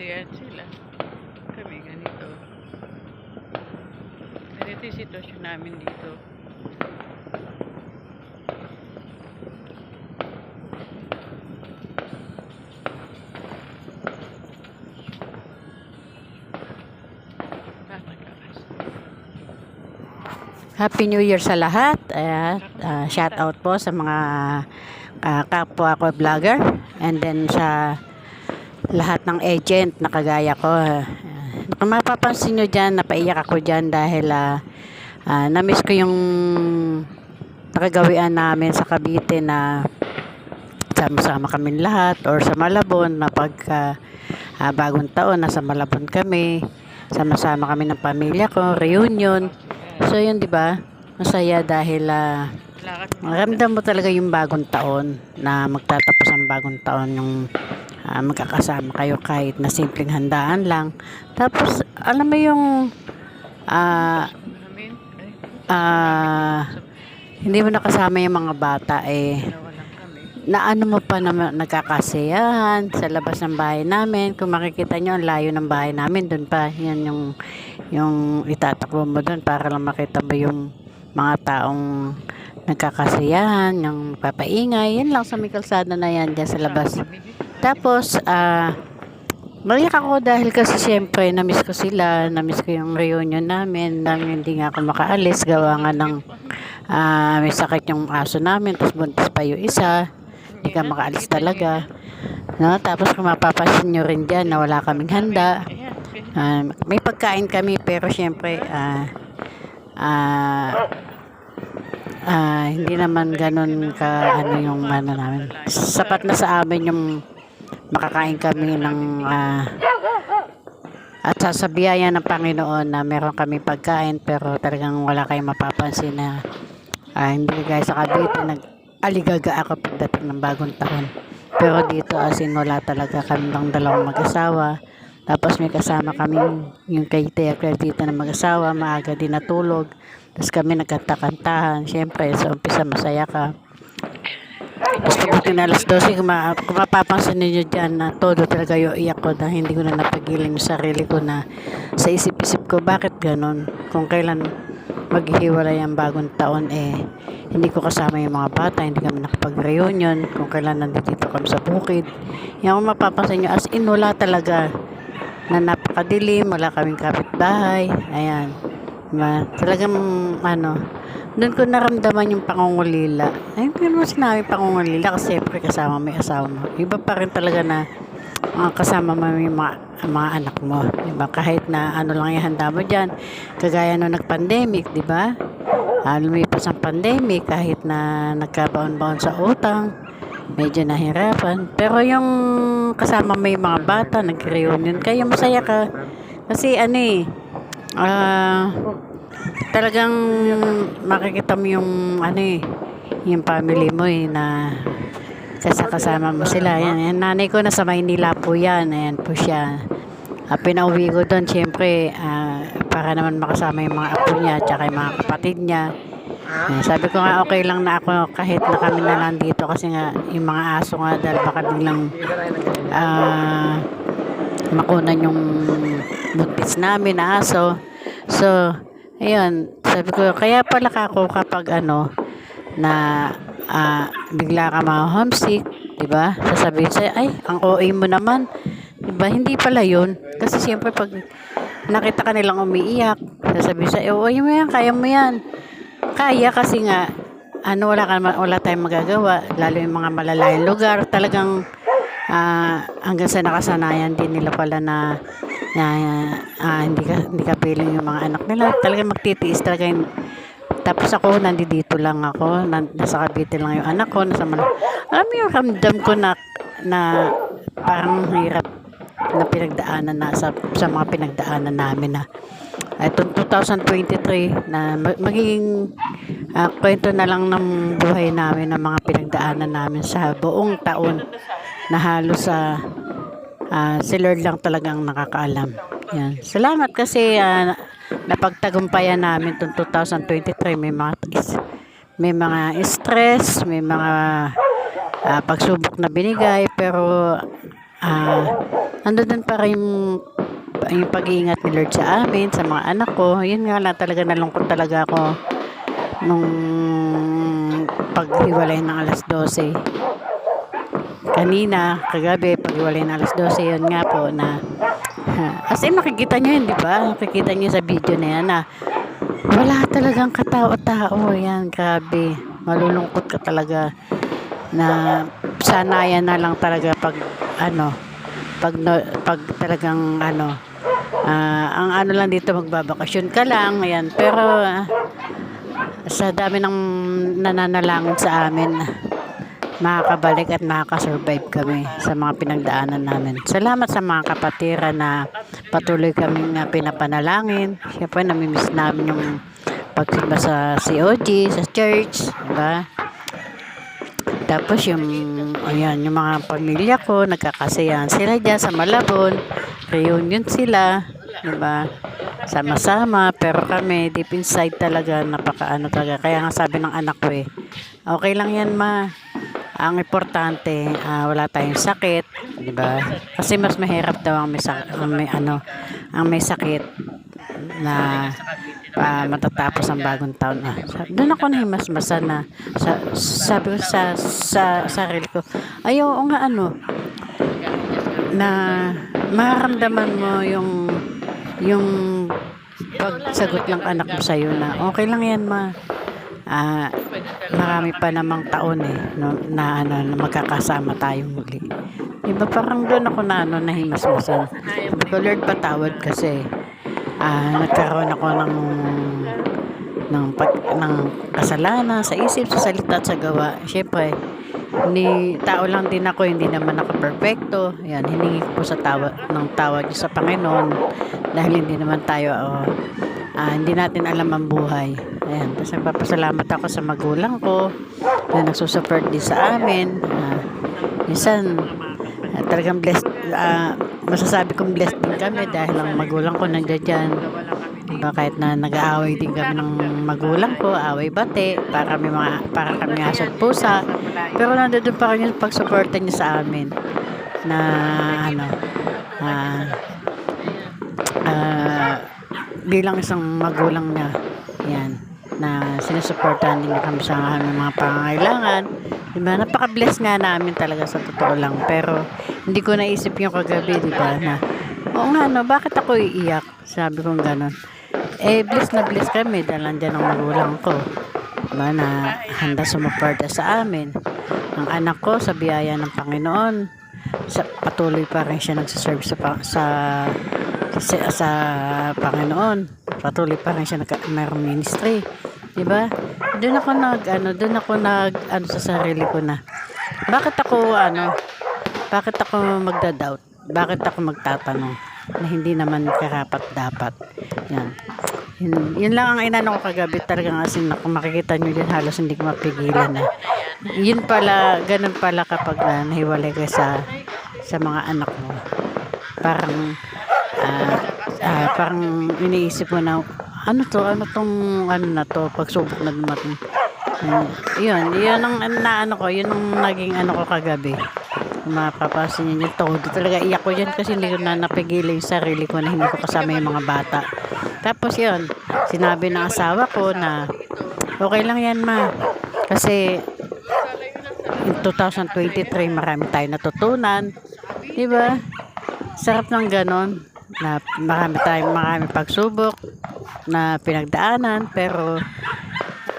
nagkakasiyahan sila. Kami ganito. Ganito yung sitwasyon namin dito. Happy New Year sa lahat. Ayan, ah, shout out po sa mga ah, kapwa ko vlogger and then sa lahat ng agent na kagaya ko. Uh, kung mapapansin nyo dyan, napaiyak ako dyan dahil ah, ah, na-miss ko yung nakagawian namin sa Cavite na sama-sama kami lahat or sa Malabon na pagka ah, bagong taon, nasa Malabon kami. Sama-sama kami ng pamilya ko, reunion. So yun 'di ba? Masaya dahil ah, mo. Maramdam mo talaga yung bagong taon na magtatapos ang bagong taon yung ah, magkakasama kayo kahit na simpleng handaan lang. Tapos alam mo yung ay, ah, hindi mo nakasama yung mga bata eh na ano mo pa na nagkakasiyahan sa labas ng bahay namin. Kung makikita nyo, ang layo ng bahay namin, doon pa. Yan yung, yung itatakbo mo doon para lang makita mo yung mga taong nagkakasiyahan, yung papaingay. Yan lang sa may kalsada na yan, dyan sa labas. Tapos, ah, Maliyak ako dahil kasi siyempre na-miss ko sila, na-miss ko yung reunion namin, nang hindi nga ako makaalis, gawa nga ng ah, may sakit yung aso namin, tapos buntis pa yung isa, hindi ka makaalis talaga. No? Tapos kung mapapansin nyo rin dyan na wala kaming handa. Ah, may pagkain kami pero siyempre ah ah ah, hindi naman ganun ka ano yung ano namin. Sapat na sa amin yung makakain kami ng ah, at sasabihan ng Panginoon na meron kami pagkain pero talagang wala kayong mapapansin na ah, hindi guys sa Cavite nag aligaga ako pagdating ng bagong taon. Pero dito as in wala talaga kami ng dalawang mag-asawa. Tapos may kasama kami yung kay Tia Claire dito na mag-asawa, maaga din natulog. Tapos kami nagkanta-kantahan. Siyempre, sa umpisa masaya ka. Pagdating na alas 12, kung, ma- kung mapapansin ninyo dyan na todo talaga yung iyak ko na hindi ko na napagilan yung sarili ko na sa isip-isip ko, bakit ganun? Kung kailan maghihiwalay ang bagong taon, eh, hindi ko kasama yung mga bata, hindi kami nakapag-reunion, kung kailan nandito kami sa bukid. Yan kung mapapansin nyo, as in, wala talaga na napakadilim, wala kaming kapitbahay, ayan. Ma, talagang, ano, doon ko naramdaman yung pangungulila. Ay, hindi naman sinabi pangungulila kasi siyempre kasama may asawa mo. Iba pa rin talaga na mga kasama mo yung mga, mga anak mo. Diba? Kahit na ano lang yung handa mo dyan. Kagaya nung nag-pandemic, di ba? Ah, lumipas ang pandemic kahit na nagkabaon-baon sa utang. Medyo nahirapan. Pero yung kasama mo yung mga bata, nag-reunion kayo, masaya ka. Kasi ano eh, ah, talagang makikita mo yung ano eh, yung family mo eh na kasama mo sila. Yan, yan, nanay ko nasa Maynila po yan. Ayan po siya. Uh, pinauwi ko doon, siyempre, ah, para naman makasama yung mga apo niya, tsaka yung mga kapatid niya. Eh, sabi ko nga, okay lang na ako kahit na kami na lang dito kasi nga, yung mga aso nga, dahil baka biglang ah, makunan yung buntis namin na aso. So, ayun, sabi ko, kaya pala ako kapag ano, na ah, bigla ka ma-homesick, di ba? Sasabihin sa'yo, ay, ang OA mo naman. Di ba? Hindi pala yun. Kasi siyempre pag nakita ka nilang umiiyak, sasabihin sa'yo, OA mo yan, kaya mo yan. Kaya kasi nga, ano, wala, ka, wala tayong magagawa, lalo yung mga malalayang lugar, talagang ah, hanggang sa nakasanayan din nila pala na na ah, hindi ka hindi ka piling yung mga anak nila talagang magtitiis talaga yung, tapos ako nandito lang ako nasa Cavite lang yung anak ko nasa Manila. alam mo yung ramdam ko na na parang hirap na pinagdaanan na sa, sa mga pinagdaanan namin na itong 2023 na ma- magiging ah, kwento na lang ng buhay namin ng mga pinagdaanan namin sa buong taon na halos sa ah, si Lord lang talagang nakakaalam. Yan. Salamat kasi ah, napagtagumpayan namin itong 2023 may mga may mga stress, may mga ah, pagsubok na binigay pero ah, ando din pa rin yung, yung pag-iingat ni Lord sa amin, sa mga anak ko. Yun nga lang talaga nalungkot talaga ako nung paghiwalay ng alas 12. Kanina, kagabi, paghiwalay ng alas 12, yun nga po na as in nakikita nyo yun, di ba? Nakikita nyo sa video na yan na wala talagang katao-tao. Yan, grabe. Malulungkot ka talaga na sanayan na lang talaga pag ano pag no, pag talagang ano ah, ang ano lang dito magbabakasyon ka lang ayan pero ah, sa dami ng nananalangin sa amin makakabalik at makakasurvive kami sa mga pinagdaanan namin. Salamat sa mga kapatiran na patuloy kaming na pinapanalangin. Siyempre, namimiss namin yung pagsimba sa COG, sa church, diba? Tapos yung, ayan, yung mga pamilya ko, nagkakasayahan sila dyan sa Malabon. Reunion sila, di ba? Sama-sama, pero kami, deep inside talaga, napaka ano talaga. Kaya nga sabi ng anak ko eh, okay lang yan ma. Ang importante, ah, wala tayong sakit, di ba? Kasi mas mahirap daw ang may, ang may ano, ang may sakit na ah, matatapos ang bagong taon. Sa- Doon ako nahimasmasan na sa, sabi ko sa, sa sarili ko, ay oo nga ano, na maramdaman mo yung yung pagsagot ng anak mo sa'yo na okay lang yan ma. Ah, marami pa namang taon eh no, na ano na magkakasama tayo muli. Diba parang doon ako na ano nahimasmasan. Ko Lord patawad kasi ah, nagkaroon ako ng ng pag, ng kasalanan sa isip, sa salita at sa gawa. Siyempre, ni tao lang din ako, hindi naman ako perfecto. Yan, hiningi ko sa tawa, ng tawad sa Panginoon dahil hindi naman tayo, oh, ah, hindi natin alam ang buhay. Ayan, tapos nagpapasalamat ako sa magulang ko na nagsusupport din sa amin. Ah, minsan, ah, talagang blessed, ah, masasabi kong blessed din kami dahil ang magulang ko nandiyan. Diba, kahit na nag-aaway din kami ng magulang ko, away bate, para kami mga para kami aso at pusa. Pero nandoon pa rin yung pagsuporta niya sa amin na ano ah ah, bilang isang magulang niya yan na sinusuportahan din kami sa aming mga pangangailangan. Diba? Napaka-bless nga namin talaga sa totoo lang. Pero hindi ko naisip yung kagabi diba na oo nga no bakit ako iiyak? Sabi kong ganon eh bless na bless kami dahil nandiyan ang magulang ko. Diba? Na handa sumuporta sa amin. Ang anak ko sa biyaya ng Panginoon sa patuloy pa rin siya nagsaserve sa sa sa, sa Panginoon. Patuloy pa rin siya nag mayroong ministry di ba doon ako nag ano doon ako nag ano sa sarili ko na bakit ako ano bakit ako magda-doubt? Bakit ako magtatanong na hindi naman karapat dapat? Yan. Yun, yun lang ang inano ko kagabi. Talagang asin na kung makikita nyo din halos hindi ko mapigilan na. Yun pala ganun pala kapag na nahiwalay ka sa sa mga anak mo. Parang ah, ah, parang iniisip mo na ano to? Ano tong ano na to? Pagsubok na dumating. Hmm, yun. Yun ang naano ko. Yun ang naging ano ko kagabi. Mapapasin niyo yung todo talaga iyak ko yan kasi hindi ko na napigilan yung sarili ko na hindi ko kasama yung mga bata. Tapos yun sinabi ng asawa ko na okay lang yan ma. Kasi in 2023 marami tayo natutunan. Di ba sarap ng ganon. Na marami tayong marami pagsubok na pinagdaanan pero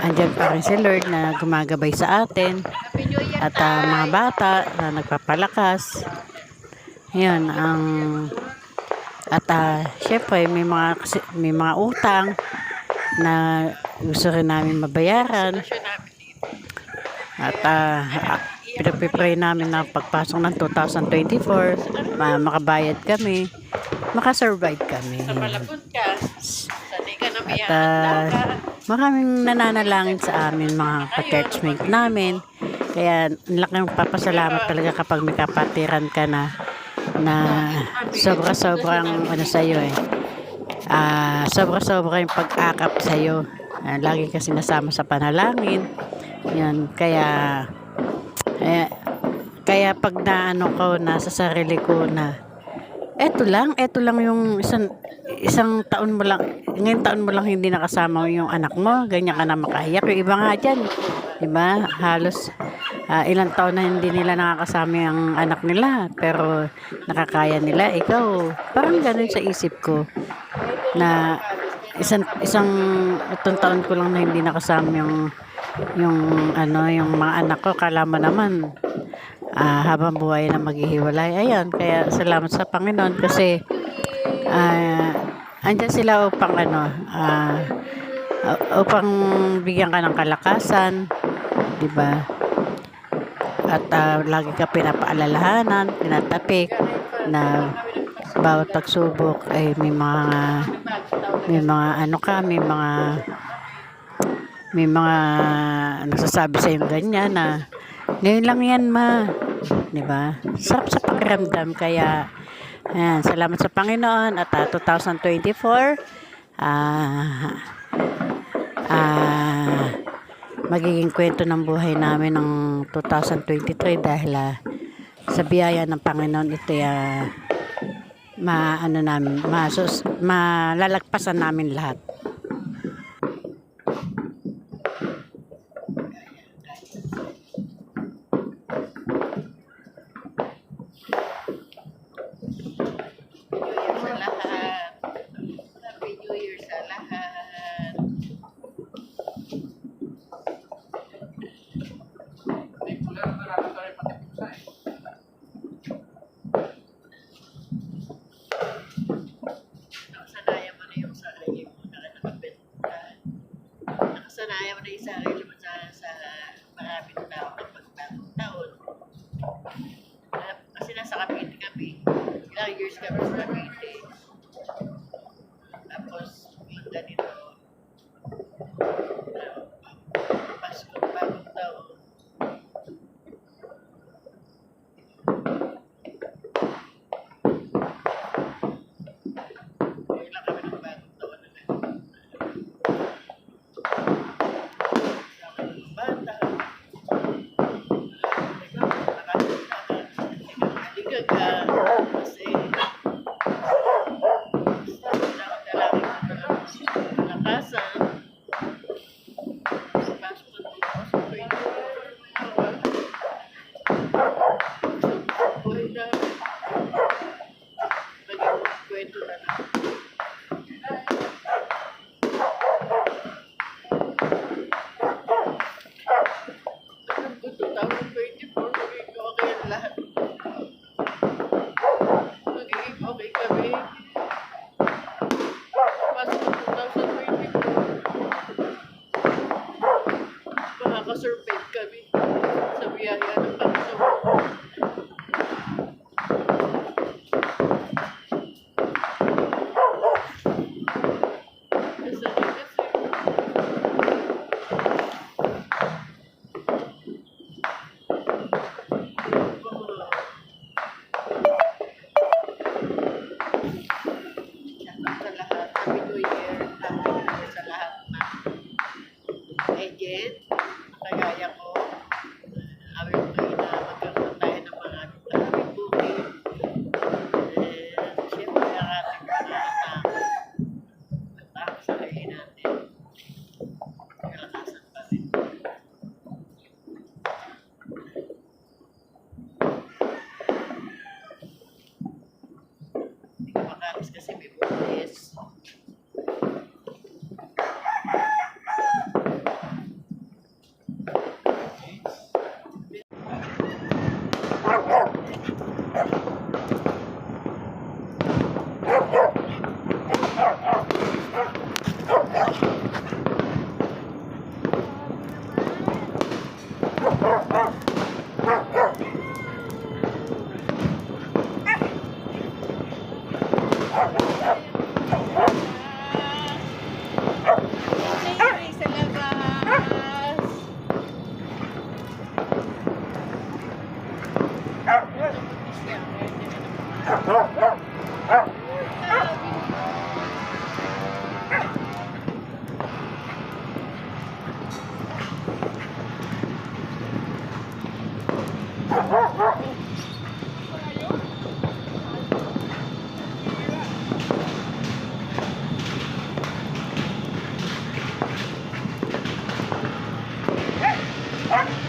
andyan pa rin si Lord na gumagabay sa atin. At ah, mga bata na nagpapalakas. Yan ang at uh, syempre may mga may mga utang na gusto rin namin mabayaran. At uh, pinagpipray namin na pagpasok ng 2024 ma- makabayad kami makasurvive kami. Malapot ka. Sanay ka at ah, maraming nananalangin sa amin mga ka-churchmate namin. Kaya laking papasalamat talaga kapag may kapatiran ka na na sobra-sobrang ano sa'yo eh. Ah, sobra-sobra yung pag-akap sa'yo. Ah, lagi kasi nasama sa panalangin. Yan, kaya eh, Kaya pag naano ko na sa sarili ko na eto lang, eto lang yung isang isang taon mo lang, ngayon taon mo lang hindi nakasama yung anak mo, ganyan ka na makaiyak. Yung iba nga dyan, di ba? Halos ah, ilang taon na hindi nila nakakasama yung anak nila, pero nakakaya nila. Ikaw, parang ganun sa isip ko na isang isang itong taon ko lang na hindi nakasama yung yung ano yung mga anak ko kala mo naman ah, habang buhay na maghihiwalay. Ayan kaya salamat sa Panginoon kasi ah andyan sila upang ano ah, upang bigyan ka ng kalakasan di ba? At ah, lagi ka pinapaalalahanan pinatapik na bawat pagsubok ay may mga may mga ano ka, may mga may mga nagsasabi sa ganyan na ngayon lang yan ma. 'Di ba? Sarap sa pakiramdam kaya ayan, salamat sa Panginoon at ah, 2024 ah ah magiging kwento ng buhay namin ng 2023 dahil ah, sa biyaya ng Panginoon ito ah, ma ano namin masus malalagpasan namin lahat. New Year sa lahat. Happy New Year sa lahat. Nakasanayan mo na yung sarili mo na nakabenta. Nakasanayan mo na yung sarili mo sa, sa maraming tao ng pagbagong taon. Ah, Kasi nasa Cavite kami. Ilang years kami sa Cavite. Tapos, yung ganito. ah, Pasko, bagong taon. Ilang kami ng bagong taon na ganito. Sa mga bata. Nakaligaga kasi basta kailangan dalangin ko na lang kalakasan. Pasok ko dito ako sa kwento. Buhay na. Maging kwento na lang. Alam ko, 2024, magiging okay ang lahat. Magiging okay kami. Pasok ng 2024. Makakasurvive kami sa biyaya ng Panginoon. Happy New Year. Happy New Year sa lahat na agent. Kagaya ko. और